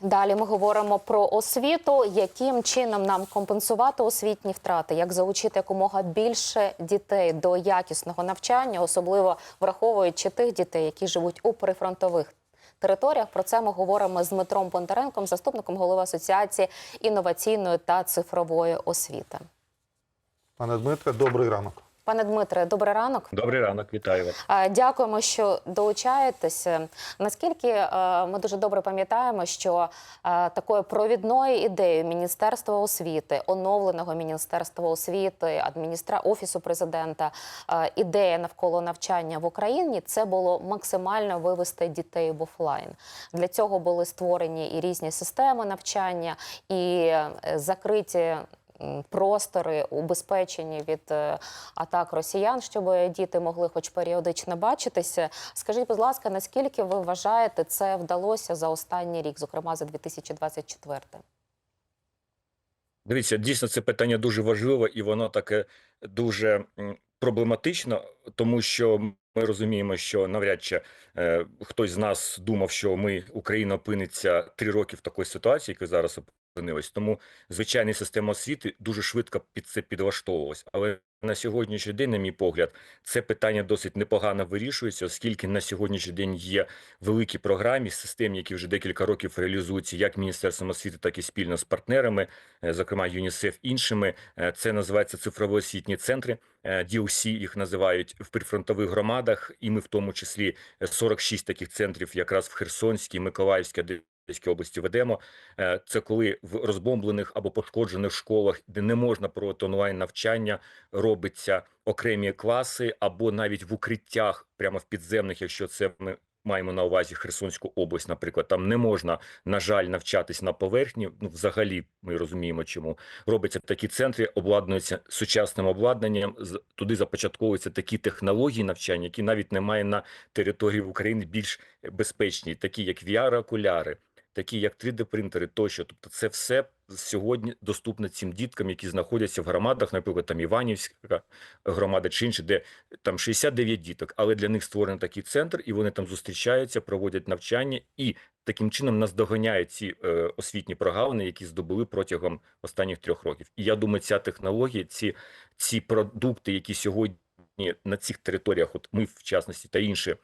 Далі ми говоримо про освіту, яким чином нам компенсувати освітні втрати, як залучити якомога більше дітей до якісного навчання, особливо враховуючи тих дітей, які живуть у прифронтових територіях. Про це ми говоримо з Дмитром Бондаренком, заступником голови асоціації інноваційної та цифрової освіти. Пане Дмитре, добрий ранок. Пане Дмитре, добрий ранок. Добрий ранок, вітаю вас. Дякуємо, що долучаєтеся. Наскільки е, ми дуже добре пам'ятаємо, що е, такою провідною ідеєю Міністерства освіти, оновленого Міністерства освіти, адміністра офісу президента, е, ідея навколо навчання в Україні це було максимально вивести дітей в офлайн. Для цього були створені і різні системи навчання, і закриті простори убезпечені від е, атак росіян, щоб діти могли хоч періодично бачитися. Скажіть, будь ласка, наскільки ви вважаєте, це вдалося за останній рік, зокрема за 2024? Дивіться, дійсно це питання дуже важливе і воно таке дуже проблематично, тому що ми розуміємо, що навряд чи е, хтось з нас думав, що ми Україна опиниться три роки в такій ситуації, яка зараз опинилась. Тому звичайна система освіти дуже швидко під це підлаштовувалась. Але на сьогоднішній день, на мій погляд, це питання досить непогано вирішується, оскільки на сьогоднішній день є великі програмі, системи, які вже декілька років реалізуються як Міністерством освіти, так і спільно з партнерами, е, зокрема ЮНІСЕФ, іншими. Е, Це називається цифрові освітні центри. е, DOC їх називають в прифронтових громадах, і ми в тому числі е, 46 таких центрів, якраз в Херсонській, Миколаївській, області ведемо. Е, Це коли в розбомблених або пошкоджених школах, де не можна проводити онлайн навчання, робиться окремі класи, або навіть в укриттях, прямо в підземних, якщо це ми маємо на увазі Херсонську область, наприклад, там не можна, на жаль, навчатись на поверхні. Ну, взагалі, ми розуміємо, чому робляться такі центри, обладнуються сучасним обладнанням. Туди започатковуються такі технології навчання, які навіть немає на території України більш безпечні, такі як VR-окуляри, такі як 3D-принтери тощо. Тобто, це все сьогодні доступно цим діткам, які знаходяться в громадах, наприклад, там Іванівська громада чи інші, де там 69 діток, але для них створений такий центр, і вони там зустрічаються, проводять навчання і таким чином наздоганяють ці е, освітні прогалини, які здобули протягом останніх трьох років. І я думаю, ця технологія, ці, ці продукти, які сьогодні на цих територіях, от ми в частності та інші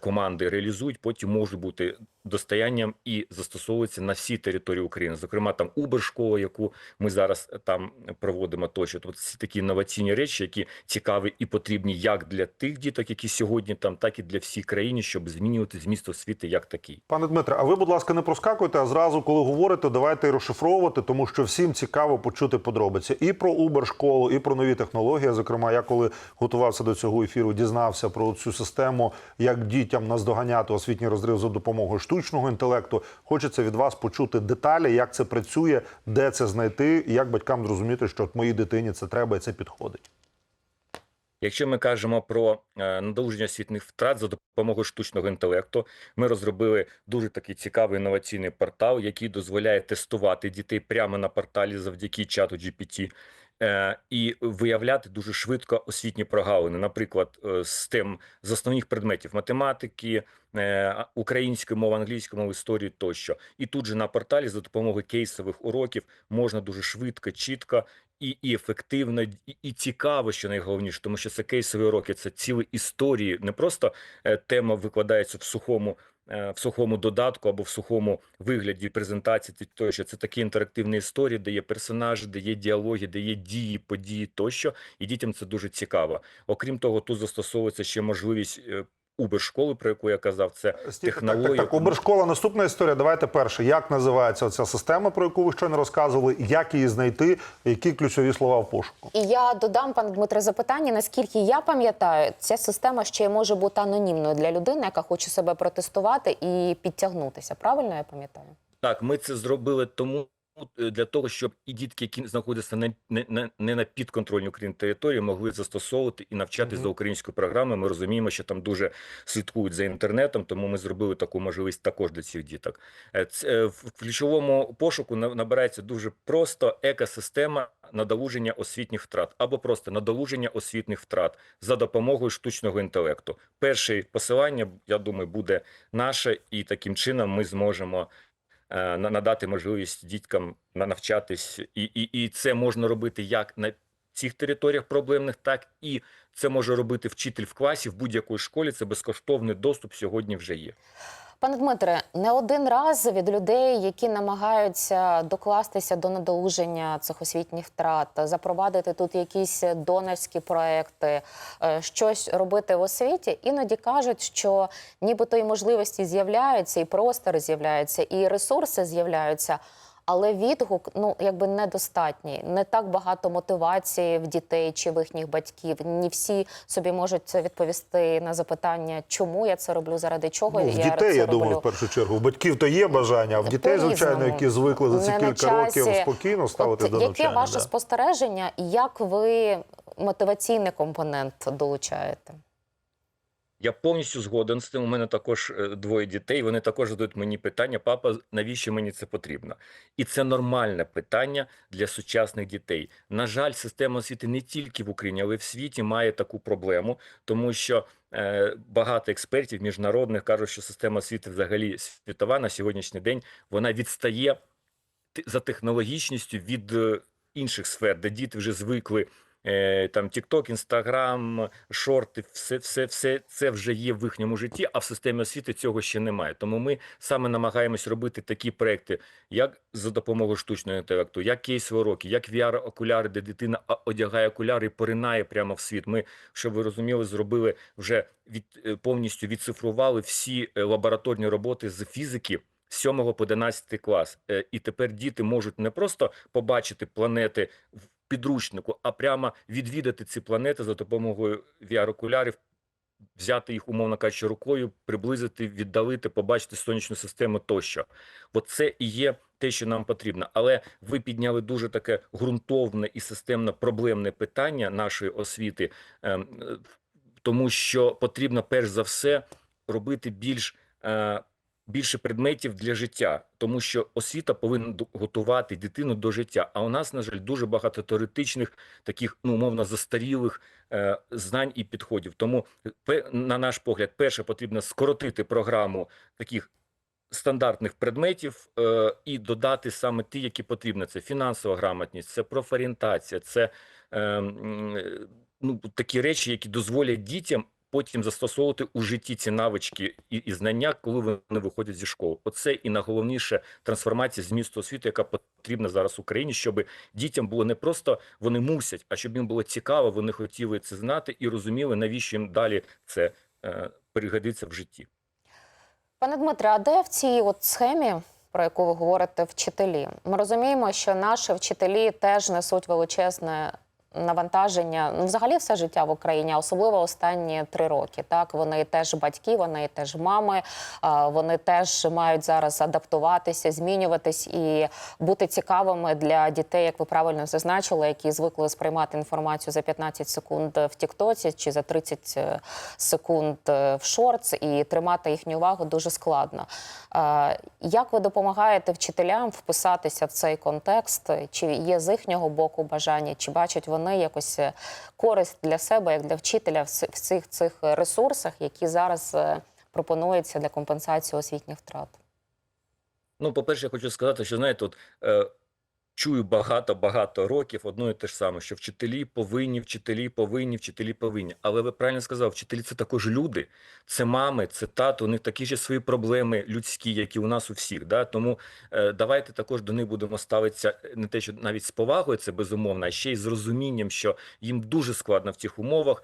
команди реалізують, потім можуть бути достоянням і застосовуються на всій території України. Зокрема, там Убер-школа, яку ми зараз там проводимо тощо. Тобто це такі інноваційні речі, які цікаві і потрібні як для тих діток, які сьогодні там, так і для всій країни, щоб змінювати зміст освіти як такий. Пане Дмитре, а ви, будь ласка, не проскакуйте, а зразу, коли говорите, давайте розшифровувати, тому що всім цікаво почути подробиці і про Uber школу, і про нові технології. Зокрема, я коли готувався до цього ефіру, дізнався про цю систему, як дітям наздоганяти освітній розрив за допомогою штучного інтелекту. Хочеться від вас почути деталі, як це працює, де це знайти, і як батькам зрозуміти, що от моїй дитині це треба і це підходить. Якщо ми кажемо про е, надолуження освітних втрат за допомогою штучного інтелекту, ми розробили дуже такий цікавий інноваційний портал, який дозволяє тестувати дітей прямо на порталі завдяки чату GPT. Е, І виявляти дуже швидко освітні прогалини, наприклад, е, з тем з основних предметів математики, е, української мови, англійської мови, історії тощо. І тут же на порталі за допомогою кейсових уроків можна дуже швидко, чітко і, і ефективно, і, і цікаво, що найголовніше, тому що це кейсові уроки, це цілі історії. Не просто тема викладається в сухому. Е, В сухому додатку або в сухому вигляді презентації тощо це такі інтерактивні історії, де є персонажі, де є діалоги, де є дії, події тощо, і дітям це дуже цікаво. Окрім того, тут застосовується ще можливість Uber-школи, про яку я казав. Це Стійте, так, технологія. так, так. Убершкола, наступна історія. Давайте перше. Як називається ця система, про яку ви щойно розказували? Як її знайти? Які ключові слова в пошуку? І я додам, пане Дмитре, запитання. Наскільки я пам'ятаю, ця система ще й може бути анонімною для людини, яка хоче себе протестувати і підтягнутися. Правильно я пам'ятаю? Так, ми це зробили тому для того, щоб і дітки, які знаходяться не, не, не- не на підконтрольній Україні території, могли застосовувати і навчатись Мгм. за українською програмою. Ми розуміємо, що там дуже слідкують за інтернетом, тому ми зробили таку можливість також для цих діток. Е, ц- е, В ключовому пошуку на- набирається дуже просто екосистема надолуження освітніх втрат або просто надолуження освітніх втрат за допомогою штучного інтелекту. Перше посилання, я думаю, буде наше, і таким чином ми зможемо е, надати можливість діткам на- навчатись, і, і, і це можна робити як на цих територіях проблемних, так і це може робити вчитель в класі в будь-якій школі. Це безкоштовний доступ сьогодні вже є. Пане Дмитре, не один раз від людей, які намагаються докластися до надолуження цих освітніх втрат, запровадити тут якісь донорські проекти, е, щось робити в освіті, іноді кажуть, що нібито і можливості з'являються, і простори з'являються, і ресурси з'являються. Але відгук ну якби недостатній. Не так багато мотивації в дітей чи в їхніх батьків. Не всі собі можуть відповісти на запитання, чому я це роблю, заради чого Ну, в я дітей, це я роблю. думаю, в першу чергу. У батьків то є бажання, а в дітей, звичайно, які звикли за ці кілька років спокійно ставити От до навчання. Яке ваше да. спостереження, і як ви мотиваційний компонент долучаєте? Я повністю згоден з тим. У мене також е, двоє дітей. Вони також задають мені питання: папа, навіщо мені це потрібно? І це нормальне питання для сучасних дітей. На жаль, система освіти не тільки в Україні, але й в світі має таку проблему, тому що е, багато експертів міжнародних кажуть, що система освіти взагалі світова на сьогоднішній день вона відстає за технологічністю від е, інших сфер, де діти вже звикли. Е, Там TikTok, Instagram, шорти, все, все, все це вже є в їхньому житті, а в системі освіти цього ще немає. Тому ми саме намагаємось робити такі проекти, як за допомогою штучного інтелекту, як кейсові уроки, як VR-окуляри, де дитина одягає окуляри і поринає прямо в світ. Ми, щоб ви розуміли, зробили вже від е, повністю відцифрували всі е, лабораторні роботи з фізики. з 7 по 11 клас. Е, І тепер діти можуть не просто побачити планети підручнику, а прямо відвідати ці планети за допомогою VR-окулярів, взяти їх, умовно кажучи, рукою, приблизити, віддалити, побачити сонячну систему тощо. От це і є те, що нам потрібно. Але ви підняли дуже таке ґрунтовне і системно проблемне питання нашої освіти, ем, е, тому що потрібно перш за все робити більш е, більше предметів для життя, тому що освіта повинна готувати дитину до життя. А у нас, на жаль, дуже багато теоретичних, таких ну умовно застарілих е, знань і підходів. Тому, на наш погляд, перше потрібно скоротити програму таких стандартних предметів е, і додати саме ті, які потрібні. Це фінансова грамотність, це профорієнтація, це е, е, ну, такі речі, які дозволять дітям потім застосовувати у житті ці навички і, і знання, коли вони виходять зі школи. Оце і найголовніше трансформація змісту освіти, яка потрібна зараз Україні, щоб дітям було не просто вони мусять, а щоб їм було цікаво, вони хотіли це знати і розуміли, навіщо їм далі це е, пригодиться в житті. Пане Дмитре, а де в цій от схемі, про яку ви говорите, вчителі? Ми розуміємо, що наші вчителі теж несуть величезне навантаження ну, взагалі все життя в Україні, особливо останні три роки. Так вони теж батьки, вони теж мами, вони теж мають зараз адаптуватися, змінюватись і бути цікавими для дітей, як ви правильно зазначили, які звикли сприймати інформацію за 15 секунд в Тіктоці чи за 30 е, секунд е, в шортс, і тримати їхню увагу дуже складно. Як ви допомагаєте вчителям вписатися в цей контекст? Чи є з їхнього боку бажання, чи бачать вони якось е, користь для себе, як для вчителя в цих цих ресурсах, які зараз е, пропонуються для компенсації освітніх втрат? Ну, по-перше, я хочу сказати, що знаєте, тут чую багато-багато років одно і те ж саме, що вчителі повинні, вчителі повинні, вчителі повинні. Але ви правильно сказали, вчителі це також люди, це мами, це тато, у них такі ж свої проблеми людські, які у нас у всіх. Да? Тому е, давайте також до них будемо ставитися е, не те, що навіть з повагою, це безумовно, а ще й з розумінням, що їм дуже складно в цих умовах.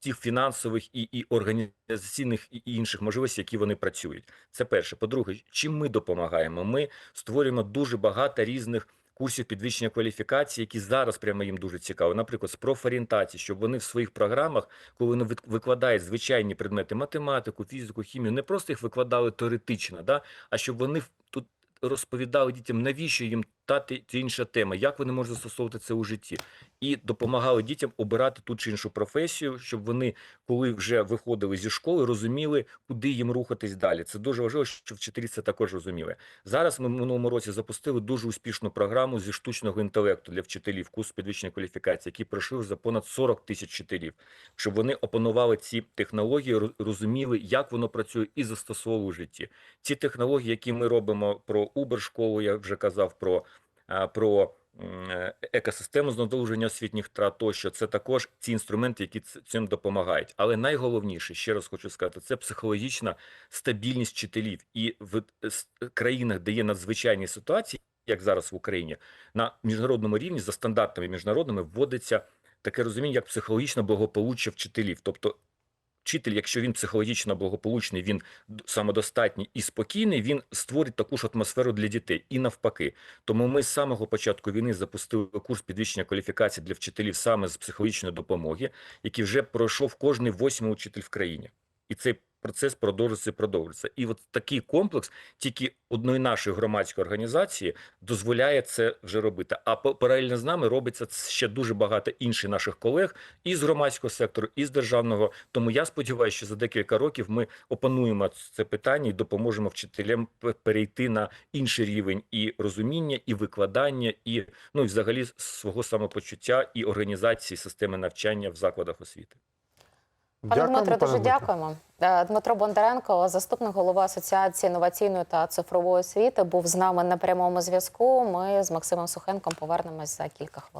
Тих фінансових і, і організаційних і інших можливостей, які вони працюють. Це перше. По-друге, чим ми допомагаємо? Ми створюємо дуже багато різних курсів підвищення кваліфікації, які зараз прямо їм дуже цікаві, Наприклад, з профорієнтації, щоб вони в своїх програмах, коли вони викладають звичайні предмети математику, фізику, хімію, не просто їх викладали теоретично, да, а щоб вони тут розповідали дітям, навіщо їм та чи інша тема, як вони можуть застосовувати це у житті, і допомагали дітям обирати ту чи іншу професію, щоб вони, коли вже виходили зі школи, розуміли, куди їм рухатись далі. Це дуже важливо, щоб вчителі це також розуміли. Зараз ми в минулому році запустили дуже успішну програму зі штучного інтелекту для вчителів, курс підвищення кваліфікації, який пройшов за понад 40 тисяч вчителів, щоб вони опанували ці технології, розуміли, як воно працює, і застосовували у житті. Ці технології, які ми робимо про Uber школу, я вже казав про, про е, екосистему знедолуження освітніх втрат тощо, це також ці інструменти, які цим допомагають. Але найголовніше, ще раз хочу сказати, це психологічна стабільність вчителів. І в е, країнах, де є надзвичайні ситуації, як зараз в Україні, на міжнародному рівні за стандартами міжнародними вводиться таке розуміння, як психологічне благополуччя вчителів. Тобто вчитель, якщо він психологічно благополучний, він самодостатній і спокійний, він створить таку ж атмосферу для дітей і навпаки. Тому ми з самого початку війни запустили курс підвищення кваліфікації для вчителів саме з психологічної допомоги, який вже пройшов кожний восьмий учитель в країні. І цей процес продовжується і продовжується. І от такий комплекс тільки одної нашої громадської організації дозволяє це вже робити. А паралельно з нами робиться ще дуже багато інших наших колег і з громадського сектору, і з державного. Тому я сподіваюся, що за декілька років ми опануємо це питання і допоможемо вчителям перейти на інший рівень і розуміння, і викладання, і ну і взагалі свого самопочуття і організації системи навчання в закладах освіти. Пане Дмитро, дуже дякуємо. Е, Дмитро Бондаренко, заступник голови Асоціації інноваційної та цифрової освіти, був з нами на прямому зв'язку. Ми з Максимом Сухенком повернемось за кілька хвилин.